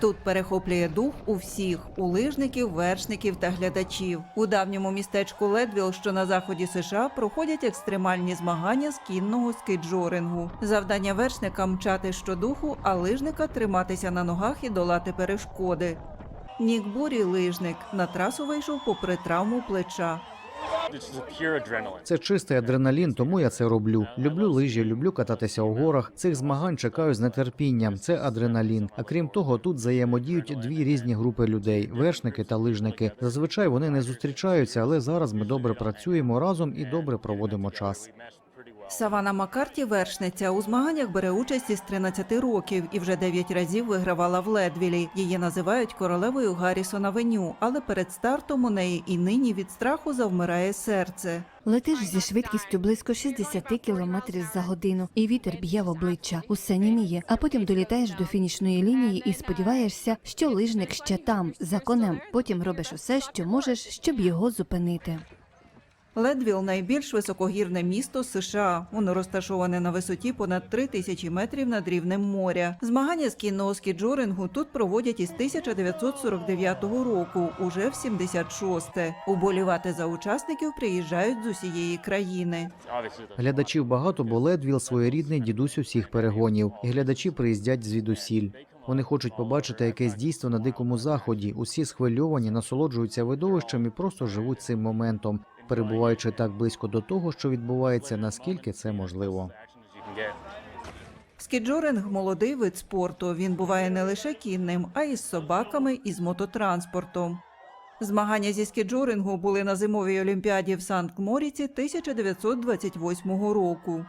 Тут перехоплює дух у всіх у лижників, вершників та глядачів. У давньому містечку Ледвіл, що на заході США, проходять екстремальні змагання з кінного скейджорингу. Завдання вершника мчати щодуху, а лижника триматися на ногах і долати перешкоди. Нік Бурі лижник на трасу вийшов попри травму плеча. Це чистий адреналін, тому я це роблю. Люблю лижі, люблю кататися у горах. Цих змагань чекаю з нетерпінням. Це адреналін. А крім того, тут взаємодіють дві різні групи людей: вершники та лижники. Зазвичай вони не зустрічаються, але зараз ми добре працюємо разом і добре проводимо час. Савана Маккарті вершниця у змаганнях бере участь із 13 років і вже 9 разів вигравала в Ледвілі. Її називають королевою Гаррісона Веню, але перед стартом у неї і нині від страху завмирає серце. Летиш зі швидкістю близько 60 км за годину, і вітер б'є в обличчя, усе німіє, а потім долітаєш до фінішної лінії і сподіваєшся, що лижник ще там, за конем. Потім робиш усе, що можеш, щоб його зупинити. Ледвіл найбільш високогірне місто США. Воно розташоване на висоті понад 3 тисячі метрів над рівнем моря. Змагання з кінного скіджорингу тут проводять із 1949 року, уже в 76-те. Уболівати за учасників приїжджають з усієї країни. Глядачів багато, бо Ледвіл своєрідний дідусь усіх перегонів. І глядачі приїздять звідусіль. Вони хочуть побачити якесь дійство на дикому заході. Усі схвильовані, насолоджуються видовищем і просто живуть цим моментом, перебуваючи так близько до того, що відбувається, наскільки це можливо. Скіджоринг молодий вид спорту. Він буває не лише кінним, а й з собаками і з мототранспортом. Змагання зі скіджорингу були на зимовій олімпіаді в Санкт-Моріці 1928 року.